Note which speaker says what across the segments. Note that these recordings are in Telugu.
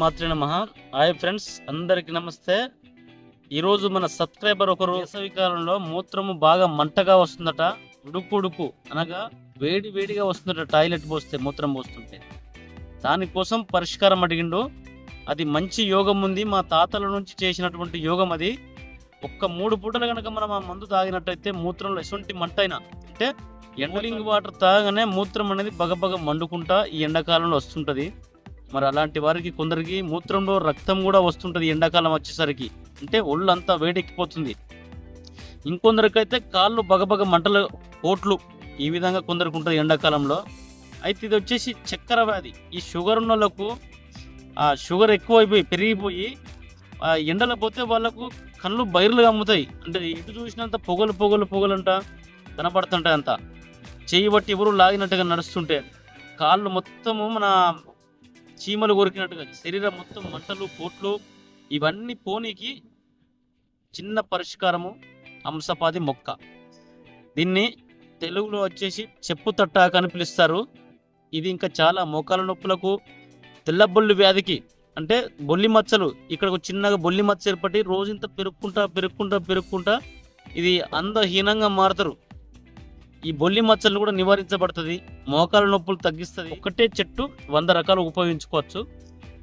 Speaker 1: మాత్రే నమ. హాయ్ ఫ్రెండ్స్ అందరికి నమస్తే. ఈరోజు మన సబ్స్క్రైబర్ ఒకరు వేసవికాలంలో మూత్రము బాగా మంటగా వస్తుందట ఉడుకు ఉడుకు అనగా వేడి వేడిగా వస్తుందట టాయిలెట్ పోస్తే మూత్రం పోస్తుంటే. దానికోసం పరిష్కారం అడిగిండు. అది మంచి యోగం ఉంది. మా తాతల నుంచి చేసినటువంటి యోగం అది. ఒక్క మూడు పూటలు కనుక మనం ఆ మందు తాగినట్టయితే మూత్రంలో ఎటువంటి మంట అయినా అంటే ఎండలింగ్ వాటర్ తాగనే మూత్రం అనేది బగబగ మండుకుంటా ఈ ఎండాకాలంలో వస్తుంటది. మరి అలాంటి వారికి కొందరికి మూత్రంలో రక్తం కూడా వస్తుంటుంది ఎండాకాలం వచ్చేసరికి. అంటే ఒళ్ళంతా వేడెక్కిపోతుంది. ఇంకొందరికైతే కాళ్ళు బగబగ మంటలు కోట్లు ఈ విధంగా కొందరికి ఉంటుంది ఎండాకాలంలో. అయితే ఇది వచ్చేసి చక్కెర వ్యాధి. ఈ షుగర్ ఉన్న వాళ్ళకు ఆ షుగర్ ఎక్కువైపోయి పెరిగిపోయి ఆ ఎండలో పోతే వాళ్ళకు కళ్ళు బైర్లు అమ్ముతాయి. అంటే ఎటు చూసినంత పొగలు పొగలు పొగలంట కనపడుతుంటాయి అంత చేయి బట్టి ఎవరు లాగినట్టుగా నడుస్తుంటే కాళ్ళు మొత్తము మన చీమలు కొరికినట్టుగా శరీరం మొత్తం మంటలు పోట్లు ఇవన్నీ పోనీకి చిన్న పరిష్కారము అంశపాది మొక్క. దీన్ని తెలుగులో వచ్చేసి చెప్పు తట్టాక అని పిలుస్తారు. ఇది ఇంకా చాలా మోకాల నొప్పులకు తెల్లబొల్లి వ్యాధికి అంటే బొల్లి మచ్చలు ఇక్కడ ఒక చిన్నగా బొల్లి మచ్చ ఏర్పడి రోజంతా పెరుక్కుంటా పెరుక్కుంటా పెరుక్కుంటా ఇది అందహీనంగా మారుతారు. ఈ బొల్లి మచ్చలను కూడా నివారించబడుతుంది. మోకాల నొప్పులు తగ్గిస్తుంది. ఒకటే చెట్టు వంద రకాలు ఉపయోగించుకోవచ్చు.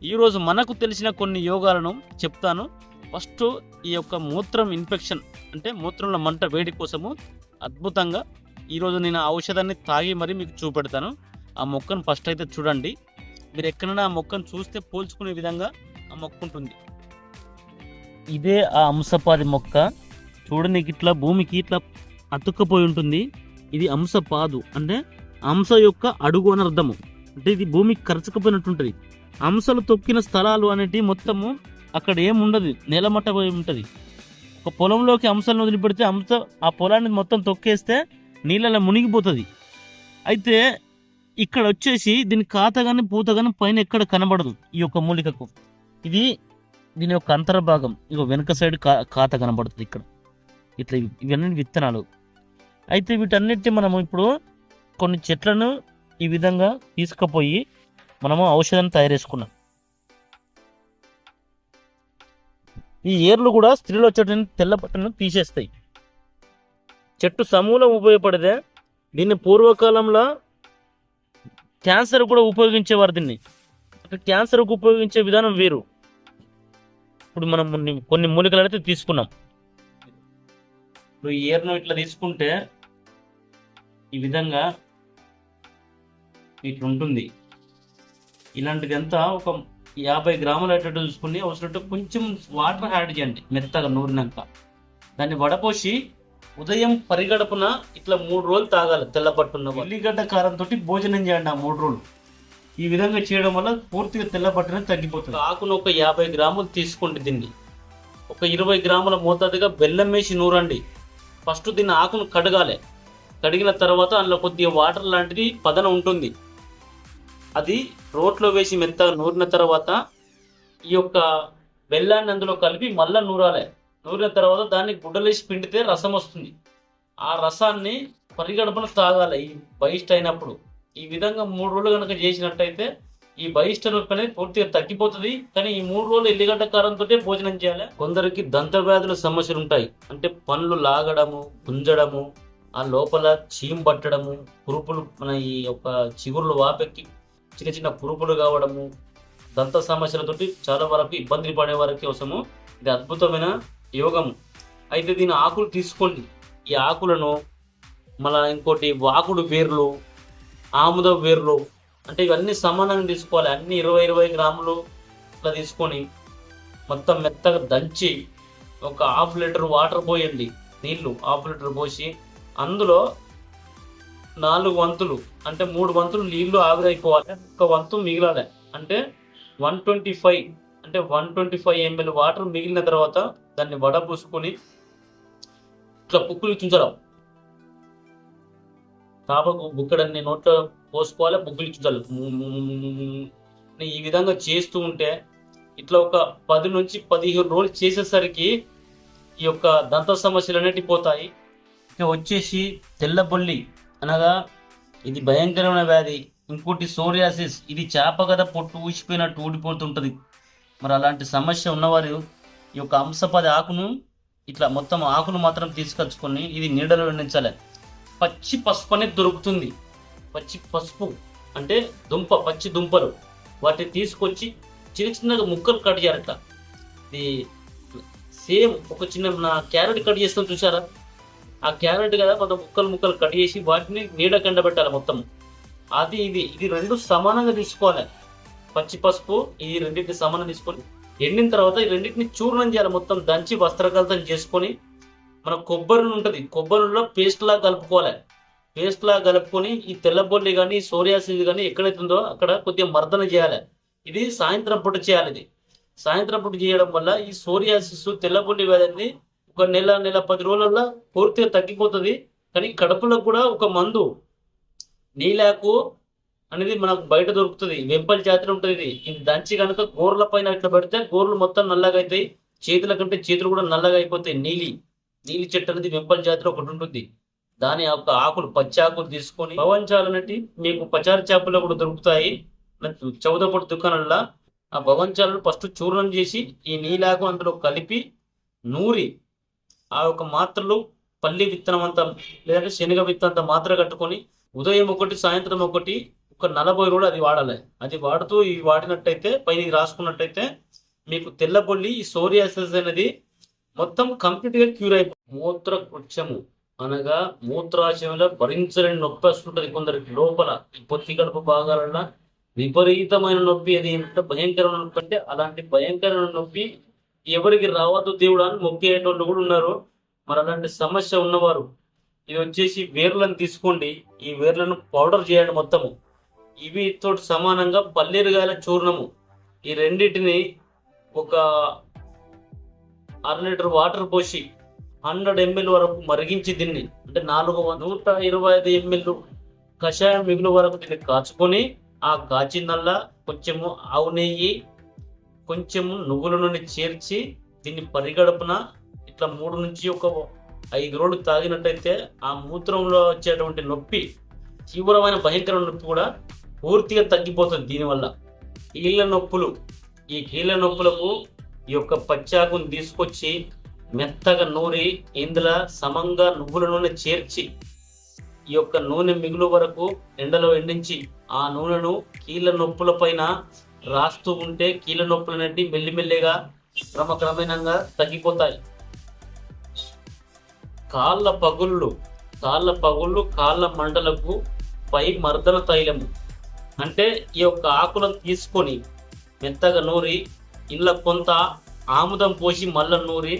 Speaker 1: ఈరోజు మనకు తెలిసిన కొన్ని యోగాలను చెప్తాను. ఫస్ట్ ఈ యొక్క మూత్రం ఇన్ఫెక్షన్ అంటే మూత్రంలో మంట వేడి కోసము అద్భుతంగా ఈరోజు నేను ఆ ఔషధాన్ని తాగి మరి మీకు చూపెడతాను. ఆ మొక్కను ఫస్ట్ అయితే చూడండి. మీరు ఎక్కడైనా ఆ మొక్కను చూస్తే పోల్చుకునే విధంగా ఆ మొక్క ఉంటుంది. ఇదే ఆ అంశపాది మొక్క. చూడనికి ఇట్లా భూమికి ఇట్లా అతుక్కుపోయి ఉంటుంది. ఇది అంశపాదు అంటే అంశ యొక్క అడుగు అని అర్థము. అంటే ఇది భూమికి కరచకపోయినట్టు ఉంటుంది అంశలు తొక్కిన స్థలాలు అనేటివి మొత్తము అక్కడ ఏముండదు నేలమట్ట ఉంటుంది. ఒక పొలంలోకి అంశాలను వదిలిపెడితే అంశ ఆ పొలాన్ని మొత్తం తొక్కేస్తే నీళ్ళలో మునిగిపోతుంది. అయితే ఇక్కడ వచ్చేసి దీని కాత కానీ పూత కానీ పైన ఎక్కడ కనబడదు ఈ యొక్క మూలికకు. ఇది దీని యొక్క అంతర్భాగం ఇక వెనక సైడ్ కా కాత కనబడుతుంది ఇక్కడ. ఇట్లా ఇవన్నీ విత్తనాలు. అయితే వీటన్నిటిని మనము ఇప్పుడు కొన్ని చెట్లను ఈ విధంగా తీసుకుపోయి మనము ఔషధం తయారు చేసుకున్నాం. ఈ ఏర్లు కూడా స్త్రీలో వచ్చేటువంటి తెల్ల బట్టను తీసేస్తాయి. చెట్టు సమూలం ఉపయోగపడితే దీన్ని పూర్వకాలంలో క్యాన్సర్ కూడా ఉపయోగించేవారు దీన్ని. అంటే క్యాన్సర్కు ఉపయోగించే విధానం వేరు. ఇప్పుడు మనం కొన్ని- కొన్ని మూలికలు అయితే తీసుకున్నాం. ఇప్పుడు ఈ ఏర్ను ఇట్లా తీసుకుంటే ఈ విధంగా ఇట్లా ఉంటుంది ఇలాంటిది అంతా ఒక యాభై గ్రాములు అయ్యేటట్టు చూసుకుని అవసరం కొంచెం వాటర్ యాడ్ చేయండి మెత్తగా నూరినాక. దాన్ని వడపోసి ఉదయం పరిగడపున ఇట్లా మూడు రోజులు తాగాలి తెల్లపట్టున్న ఉల్లిగడ్డ కారంతో భోజనం చేయండి ఆ మూడు రోజులు. ఈ విధంగా చేయడం వల్ల పూర్తిగా తెల్లపట్టున తగ్గిపోతుంది. ఆకును ఒక యాభై గ్రాములు తీసుకోండి దీన్ని ఒక ఇరవై గ్రాముల మోతాదుగా బెల్లం వేసి నూరండి. ఫస్ట్ దీన్ని ఆకును కడగాలి. కడిగిన తర్వాత అందులో కొద్దిగా వాటర్ లాంటిది పదన ఉంటుంది. అది రోట్లో వేసి మెత్తగా నూరిన తర్వాత ఈ యొక్క బెల్లాన్ని అందులో కలిపి మళ్ళా నూరాలి. నూరిన తర్వాత దాన్ని గుడ్డలేసి పిండితే రసం వస్తుంది. ఆ రసాన్ని పరిగడపన తాగాలి. ఈ బహిష్ట అయినప్పుడు ఈ విధంగా మూడు రోజులు కనుక చేసినట్టయితే ఈ బహిష్ట నొప్పి అనేది పూర్తిగా తగ్గిపోతుంది. కానీ ఈ మూడు రోజులు ఎల్లిగడ్డ కారంతో భోజనం చేయాలి. కొందరికి దంత వ్యాధుల సమస్యలు ఉంటాయి అంటే పండ్లు లాగడము గుంజడము ఆ లోపల చీమ్ పట్టడము పురుపులు మన ఈ యొక్క చిగురులు వాపెక్కి చిన్న చిన్న పురుపులు కావడము దంత సమస్యలతోటి చాలా వరకు ఇబ్బంది పడే వారికి కోసము ఇది అద్భుతమైన యోగము. అయితే దీని ఆకులు తీసుకోండి. ఈ ఆకులను మళ్ళా ఇంకోటి వాకుడు వేర్లు ఆముద వేర్లు అంటే ఇవన్నీ సమానంగా తీసుకోవాలి. అన్ని ఇరవై ఇరవై గ్రాములు ఇట్లా తీసుకొని మొత్తం మెత్తగా దంచి ఒక హాఫ్ లీటర్ వాటర్ పోయండి. నీళ్ళు హాఫ్ లీటర్ పోసి అందులో నాలుగు వంతులు అంటే మూడు వంతులు నీళ్ళు ఆవిరైపోవాలి. ఒక వంతు మిగిలాలి. అంటే వన్ ట్వంటీ ఫైవ్ అంటే one twenty five ML water మిగిలిన తర్వాత దాన్ని వడపోసుకొని ఇట్లా పుక్కులు చుంచడం. తాపకు బుక్కడన్ని నోట్లో పోసుకోవాలి బుక్కులు చుంచాలి. ఈ విధంగా చేస్తూ ఉంటే ఇట్లా ఒక పది నుంచి పదిహేను రోజులు చేసేసరికి ఈ యొక్క దంత సమస్యలు అనేటివి పోతాయి. ఇక వచ్చేసి తెల్లబొల్లి అనగా ఇది భయంకరమైన వ్యాధి. ఇంకోటి సోరియాసిస్. ఇది చేప కదా పొట్టు ఊసిపోయినట్టు ఊడిపోతుంటుంది మరి అలాంటి సమస్య ఉన్నవారు ఈ యొక్క అంశపది ఆకును ఇట్లా మొత్తం ఆకును మాత్రం తీసుకొచ్చుకొని ఇది నీడలో ఎండించాలి. పచ్చి పసుపు అనేది దొరుకుతుంది. పచ్చి పసుపు అంటే దుంప పచ్చి దుంపలు. వాటిని తీసుకొచ్చి చిన్న చిన్నగా ముక్కలు కట్ చేయాలి ఇది సేమ్ ఒక చిన్న నా క్యారెట్ కట్ చేస్తాం చూసారా ఆ క్యారెట్ కదా కొంత ముక్కలు ముక్కలు కట్ చేసి వాటిని నీడ కండబెట్టాలి మొత్తం. అది ఇది. ఇది రెండు సమానంగా తీసుకోవాలి. పచ్చి పసుపు ఈ రెండింటిని సమానం తీసుకొని ఎండిన తర్వాత ఈ రెండింటిని చూర్ణం చేయాలి మొత్తం. దంచి వస్త్రకలతం చేసుకొని మన కొబ్బరి ఉంటుంది. కొబ్బరిలో పేస్ట్ లా కలుపుకోవాలి. పేస్ట్ లా కలుపుకొని ఈ తెల్లబొల్లి కానీ సోరియాసిస్ కానీ ఎక్కడైతే ఉందో అక్కడ కొద్దిగా మర్దన చేయాలి. ఇది సాయంత్రం పూట చేయాలి ఇది. సాయంత్రం పూట చేయడం వల్ల ఈ సోరియాసిస్ తెల్లబొల్లి వ్యాధి ఒక నెల నెల పది రోజులలో పూర్తిగా తగ్గిపోతుంది. కానీ కడుపులో కూడా ఒక మందు నీలాకు అనేది మనకు బయట దొరుకుతుంది. వెంపల్ జాతర ఉంటుంది ఇది. ఇది దంచి కనుక గోర్ల పైన ఇట్లా పెడితే గోర్లు మొత్తం నల్లగా అవుతాయి చేతుల కంటే చేతులు కూడా నల్లగా అయిపోతాయి నీలి నీలి చెట్టు అనేది వెంపల్ జాతర ఒకటి ఉంటుంది. దాని యొక్క ఆకులు పచ్చి ఆకులు తీసుకొని భవంచాలు అనేటి మీకు పచారి చేపల్లో కూడా దొరుకుతాయి. చౌదపొడి దుకాణంలో ఆ భవంచాలను ఫస్ట్ చూర్ణం చేసి ఈ నీలాకు అందులో కలిపి నూరి ఆ యొక్క మాత్రలు పల్లి విత్తనం అంతా లేదంటే శనగ విత్తనం అంతా మాత్ర కట్టుకొని ఉదయం ఒకటి సాయంత్రం ఒకటి ఒక నలభై రోజులు అది వాడాలి. అది వాడుతూ ఇవి వాడినట్టయితే పైన రాసుకున్నట్టయితే మీకు తెల్లబొల్లి ఈ సోరియాసిస్ అనేది మొత్తం కంప్లీట్గా క్యూర్ అయిపోతుంది మూత్ర కృత్యము అనగా మూత్రాశయంలో భరించలేని నొప్పి వస్తుంటది కొందరికి. లోపల పొత్తి కడుపు భాగాలలో విపరీతమైన నొప్పి. అది ఏంటంటే భయంకరమైన నొప్పి అంటే అలాంటి భయంకరమైన నొప్పి ఎవరికి రావద్దు దేవుడు అని మొక్కేటోళ్ళు కూడా ఉన్నారు. మరి అలాంటి సమస్య ఉన్నవారు ఇది వచ్చేసి వేర్లను తీసుకోండి. ఈ వేర్లను పౌడర్ చేయండి మొత్తము. ఇవి తోటి సమానంగా పల్లీరుగాయల చూర్ణము. ఈ రెండింటిని ఒక అర లీటర్ వాటర్ పోసి హండ్రెడ్ ఎంఎల్ వరకు మరిగించి దీన్ని అంటే నాలుగు నూట ఇరవై ఐదు ఎంఎల్ కషాయం మిగులు వరకు దీన్ని కాచుకొని ఆ కాచిందల్లా కొంచెము ఆవు నెయ్యి కొంచెము నువ్వుల నూనె చేర్చి దీన్ని పరిగడపున ఇట్లా మూడు నుంచి ఒక ఐదు రోజులు తాగినట్టయితే ఆ మూత్రంలో వచ్చేటువంటి నొప్పి తీవ్రమైన భయంకర నొప్పి కూడా పూర్తిగా తగ్గిపోతుంది దీనివల్ల. కీళ్ళ నొప్పులు ఈ కీళ్ళ నొప్పులకు ఈ యొక్క పచ్చాకును తీసుకొచ్చి మెత్తగా నూరి ఇందులో సమంగా నువ్వుల నూనె చేర్చి ఈ యొక్క నూనె మిగులు వరకు ఎండలో ఎండించి ఆ నూనెను కీళ్ళ నొప్పుల పైన రాస్తూ ఉంటే కీళ్ళ నొప్పులు అనేవి మెల్లిమెల్లిగా క్రమక్రమేణంగా తగ్గిపోతాయి. కాళ్ళ పగుళ్ళు కాళ్ళ పగుళ్ళు కాళ్ళ మంటలకు పై మర్దన తైలము. అంటే ఈ యొక్క ఆకులను తీసుకొని మెత్తగా నూరి ఇంట్లో కొంత ఆముదం పోసి మళ్ళ నూరి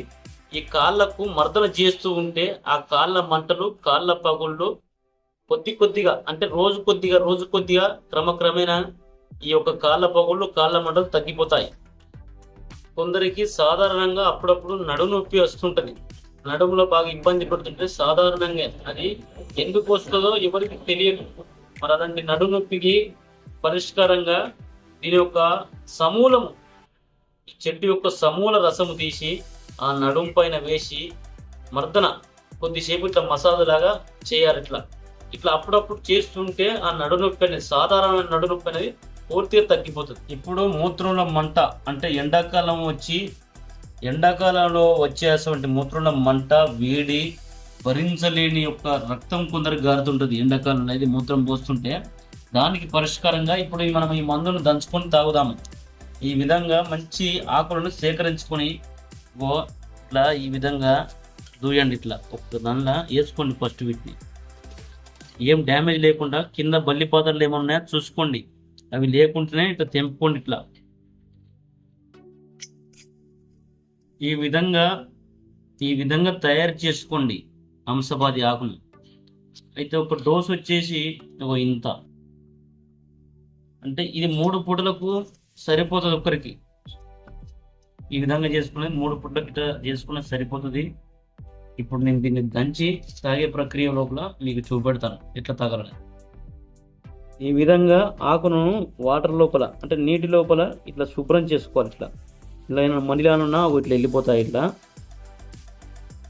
Speaker 1: ఈ కాళ్ళకు మర్దన చేస్తూ ఉంటే ఆ కాళ్ళ మంటలు కాళ్ళ పగుళ్ళు కొద్ది కొద్దిగా అంటే రోజు కొద్దిగా రోజు కొద్దిగా క్రమక్రమేణా ఈ యొక్క కాళ్ళ పగుళ్ళు కాళ్ళ మంటలు తగ్గిపోతాయి. కొందరికి సాధారణంగా అప్పుడప్పుడు నడుము నొప్పి నడుములో బాగా ఇబ్బంది పడుతుంటే సాధారణంగా అది ఎందుకు వస్తుందో ఎవరికి తెలియదు. మరి అలాంటి నడుము నొప్పికి పరిష్కారంగా దీని యొక్క సమూలము చెట్టు యొక్క సమూల రసము తీసి ఆ నడుము పైన వేసి మర్దన కొద్దిసేపు ఇట్లా మసాజ్ లాగా చేయాలి ఇట్లా. ఇట్లా అప్పుడప్పుడు చేస్తుంటే ఆ నడునొప్పి అనేది సాధారణ నడునొప్పి అనేది పూర్తిగా తగ్గిపోతుంది. ఇప్పుడు మూత్రంలో మంట అంటే ఎండాకాలం వచ్చి ఎండాకాలంలో వచ్చేటువంటి మూత్రంలో మంట వేడి భరించలేని యొక్క రక్తం కొందరికి గారుతుంటుంది. ఎండాకాలం అనేది మూత్రం పోస్తుంటే దానికి పరిష్కారంగా ఇప్పుడు మనం ఈ మందును దంచుకొని తాగుదాము. ఈ విధంగా మంచి ఆకులను సేకరించుకొని ఓ ఇట్లా ఈ విధంగా దూయండి ఇట్లా. ఒక దానిలో వేసుకోండి ఫస్ట్ వీటిని. ఏం డ్యామేజ్ లేకుండా కింద బల్లిపాతలు ఏమన్నా ఉన్నాయో చూసుకోండి. అవి లేకుంటేనే ఇట్లా తెంపుకోండి ఇట్లా. ఈ విధంగా ఈ విధంగా తయారు చేసుకోండి హంసపాది ఆకును అయితే ఒక డోస్ వచ్చేసి ఒక ఇంత. అంటే ఇది మూడు పూటలకు సరిపోతుంది ఒకరికి. ఈ విధంగా చేసుకునేది మూడు పూటలకు ఇట్లా చేసుకున్న సరిపోతుంది. ఇప్పుడు నేను దీన్ని దంచి తాగే ప్రక్రియ లోపల మీకు చూపెడతాను. ఎట్లా తాగాలని ఈ విధంగా ఆకును వాటర్ లోపల అంటే నీటి లోపల ఇట్లా శుభ్రం చేసుకోవాలి ఇట్లా. ఇట్లా ఏమైనా అవి ఇట్లా వెళ్ళిపోతాయి ఇట్లా.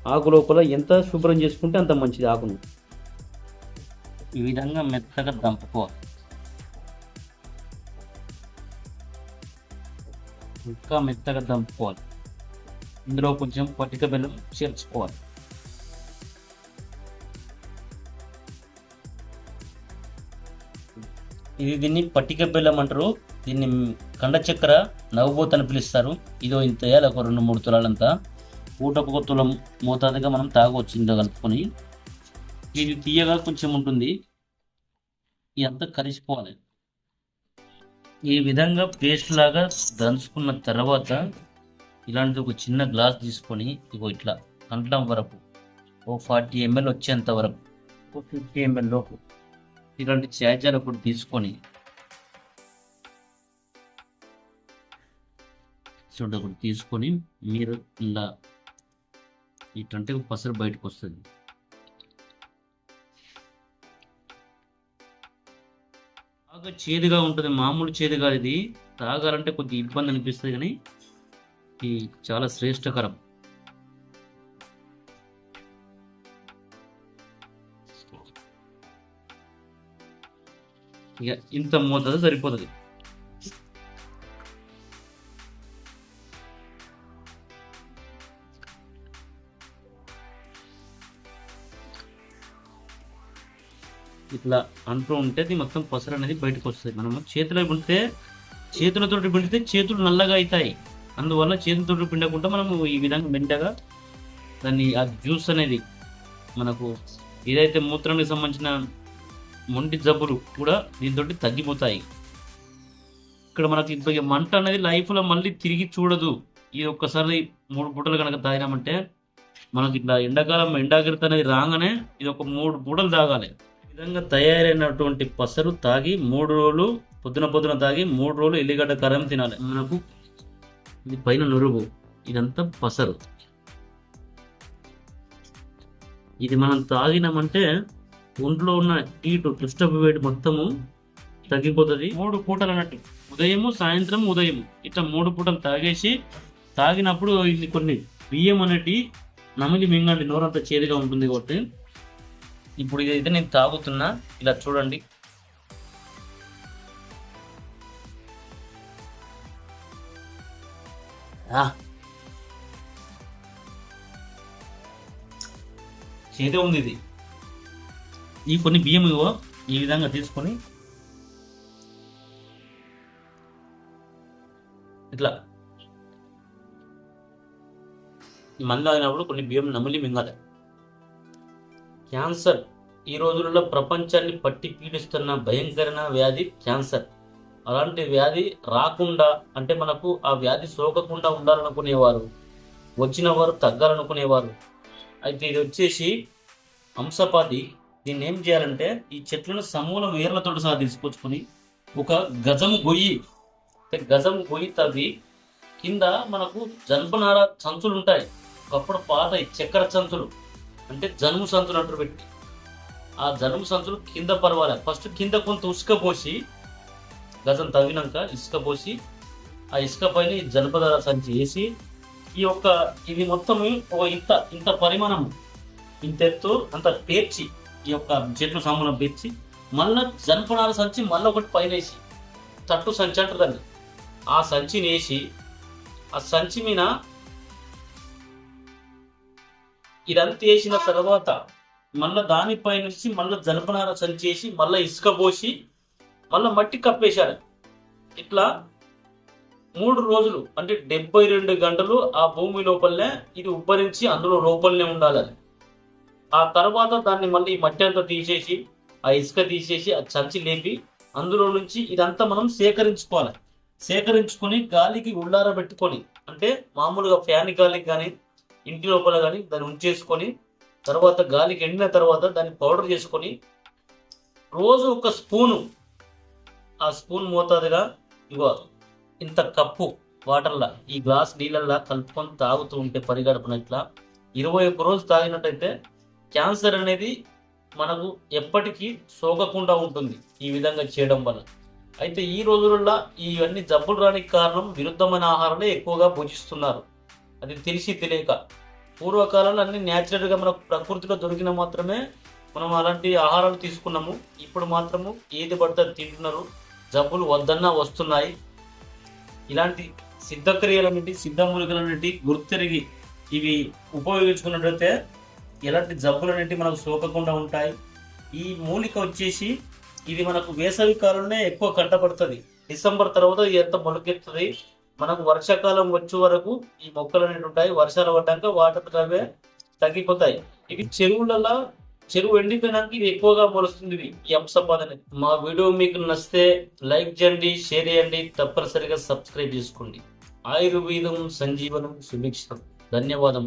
Speaker 1: ఆకు లోపల ఎంత శుభ్రం చేసుకుంటే అంత మంచిది ఆకును. ఈ విధంగా మెత్తగా దంపుకోవాలి. ఇంకా మెత్తగా దంపుకోవాలి. ఇందులో కొంచెం పట్టిక బెల్లం చేర్చుకోవాలి. ఇది దీన్ని పట్టిక బెల్లం అంటారు. దీన్ని కండ చక్కెర నవ్వుబోత్ అని పిలుస్తారు. ఇదో ఇంత వేయాలి ఒక రెండు మూడు తులాలంతా. పూటకు ఒక తులం మోతాదుగా మనం తాగవచ్చు ఇందులో కలుపుకొని. ఇది తీయగా కొంచెం ఉంటుంది. ఇదంతా కలిసిపోవాలి ఈ విధంగా పేస్ట్ లాగా దంచుకున్న తర్వాత ఇలాంటి ఒక చిన్న గ్లాస్ తీసుకొని ఇగో ఇట్లా కంటం వరకు ఓ ఫార్టీ ఎంఎల్ వచ్చేంత వరకు ఓ ఫిఫ్టీ ఎంఎల్ లోపు. ఇలాంటి చార్జర్ ఒకటి తీసుకొని చూడండి ఒకటి తీసుకొని మీరు ఇలా ఇటంటే పసరు బయటకు వస్తుంది. బాగా చేదుగా ఉంటుంది మామూలు చేదుగా ఇది. తాగాలంటే కొద్దిగా ఇబ్బంది అనిపిస్తుంది కానీ ఇది చాలా శ్రేష్టకరం. ఇక ఇంత మోతాదు సరిపోతుంది. ఇట్లా అంటూ ఉంటే అది మొత్తం పసరు అనేది బయటకు వస్తుంది. మనము చేతిలో పిండితే చేతులతో పిండితే చేతులు నల్లగా అవుతాయి అందువల్ల చేతులతో పిండకుండా మనము ఈ విధంగా మెండగా దాన్ని ఆ జ్యూస్ అనేది మనకు ఏదైతే మూత్రానికి సంబంధించిన మొండి జబ్బులు కూడా దీంతో తగ్గిపోతాయి. ఇక్కడ మనకి మంట అనేది లైఫ్లో మళ్ళీ తిరిగి చూడదు. ఇది ఒక్కసారి మూడు పూటలు కనుక తాగినామంటే మనకి ఇట్లా ఎండాకాలం ఎండాగ్రత అనేది రాగానే ఇది ఒక మూడు పూటలు తాగాలి. విధంగా తయారైనటువంటి పసరు తాగి మూడు రోజులు పొద్దున పొద్దున తాగి మూడు రోజులు ఎల్లిగడ్డ కరం తినాలి. మనకు ఇది పైన నురుగు. ఇదంతా పసరు. ఇది మనం తాగినామంటే ఒంట్లో ఉన్న హీటు దుష్టపు వేడి మొత్తము తగ్గిపోతుంది. మూడు పూటలు అన్నట్టు. ఉదయము సాయంత్రం ఉదయం ఇట్లా మూడు పూటలు తాగేసి తాగినప్పుడు ఇది కొన్ని బియ్యం అనేటి నమిలి మింగండి నోరంతా చేదుగా ఉంటుంది కాబట్టి. ఇప్పుడు ఇదైతే నేను తాగుతున్నా. ఇలా చూడండి. చేదే ఉంది ఇది. ఈ కొన్ని బియ్యం ఇవో ఈ విధంగా తీసుకొని ఇట్లా ఈ మందు అయినప్పుడు కొన్ని బియ్యం నమిలి మింగాలి. క్యాన్సర్. ఈ రోజుల్లో ప్రపంచాన్ని పట్టి పీడిస్తున్న భయంకరమైన వ్యాధి క్యాన్సర్. అలాంటి వ్యాధి రాకుండా అంటే మనకు ఆ వ్యాధి సోకకుండా ఉండాలనుకునేవారు. వచ్చిన వారు తగ్గాలనుకునేవారు. అయితే ఇది వచ్చేసి అంశపాతి దీన్ని ఏం చేయాలంటే ఈ చెట్లను సమూలం వేర్లతో సహా తీసుకొచ్చుకొని ఒక గజం గొయ్యి అంటే గజం గొయ్యి తవ్వి కింద మనకు జన్పనార సంచులు ఉంటాయి. ఒకప్పుడు పాత చక్కెర సంచులు అంటే జనుము సంచులు అంటారు పెట్టి ఆ జనుము సంచులు కింద పర్వాలి. ఫస్ట్ కింద కొంత ఉసుక పోసి గజం తవ్వినాక ఇసుక పోసి ఆ ఇసుక పైన ఈ జనపదార సంచి వేసి ఈ యొక్క ఇది మొత్తం ఒక ఇంత ఇంత పరిమాణం ఇంత ఎత్తు అంత పేర్చి ఈ యొక్క చెట్లు సామానం పెంచి మళ్ళా జనపనార సంచి మళ్ళీ ఒకటి పైన వేసి తట్టు సంచి అంటుందండి ఆ సంచిని వేసి ఆ సంచి మీద ఇదంతా వేసిన తర్వాత మళ్ళీ దానిపై నుంచి మళ్ళీ జనపనార సంచి వేసి మళ్ళీ ఇసుక పోసి మళ్ళీ మట్టి కప్పేశారు ఇట్లా మూడు రోజులు అంటే డెబ్బై రెండు గంటలు ఆ భూమి లోపలనే ఇది ఉబ్బరించి అందులో లోపలనే ఉండాలి అది. ఆ తర్వాత దాన్ని మళ్ళీ ఈ మట్టి అంతా తీసేసి ఆ ఇసుక తీసేసి ఆ చంచి లేపి అందులో నుంచి ఇదంతా మనం సేకరించుకోవాలి. సేకరించుకొని గాలికి ఉల్లార పెట్టుకొని అంటే మామూలుగా ఫ్యాన్ గాలికి కానీ ఇంటి లోపల కానీ దాన్ని ఉంచేసుకొని తర్వాత గాలికి ఎండిన తర్వాత దాన్ని పౌడర్ చేసుకొని రోజు ఒక స్పూను ఆ స్పూన్ మోతాదుగా ఇగో ఇంత కప్పు వాటర్లా ఈ గ్లాస్ నీళ్ళల్లా కలుపుకొని తాగుతూ ఉంటే పరిగడపన ఇట్లా ఇరవై ఒక్క రోజు తాగినట్టయితే క్యాన్సర్ అనేది మనకు ఎప్పటికీ సోకకుండా ఉంటుంది ఈ విధంగా చేయడం వల్ల. అయితే ఈ రోజులలో ఇవన్నీ జబ్బులు రానికి కారణం విరుద్ధమైన ఆహారాన్ని ఎక్కువగా భుజిస్తున్నారు. అది తెలిసి తెలియక. పూర్వకాలంలో అన్ని న్యాచురల్గా మనకు ప్రకృతిలో దొరికిన మాత్రమే మనం అలాంటి ఆహారాలు తీసుకున్నాము. ఇప్పుడు మాత్రము ఏది పడితే తింటున్నారు. జబ్బులు వద్దన్నా వస్తున్నాయి. ఇలాంటి సిద్ధక్రియలన్నిటి సిద్ధ మూలికలన్నిటి గుర్తెరిగి ఇవి ఉపయోగించుకున్నట్లయితే ఎలాంటి జబ్బులన్నిటి మనకు సోకకుండా ఉంటాయి. ఈ మూలిక వచ్చేసి ఇది మనకు వేసవి కాలంలో ఎక్కువ కంటపడుతుంది. డిసెంబర్ తర్వాత ఇది ఎంత మొలకెత్తుంది మనకు వర్షాకాలం వచ్చే వరకు ఈ మొక్కలు అనేవి ఉంటాయి. వర్షాలు పడ్డాక వాటర్ అవే తగ్గిపోతాయి. ఇవి చెరువులలో చెరువు ఎండిపోయినాక ఇది ఎక్కువగా మొలుస్తుంది ఇది. ఈ అంశపాద అనేది మా వీడియో మీకు నచ్చితే లైక్ చేయండి షేర్ చేయండి తప్పనిసరిగా సబ్స్క్రైబ్ చేసుకోండి. ఆయుర్వేదం సంజీవనం సుభిక్షణం ధన్యవాదం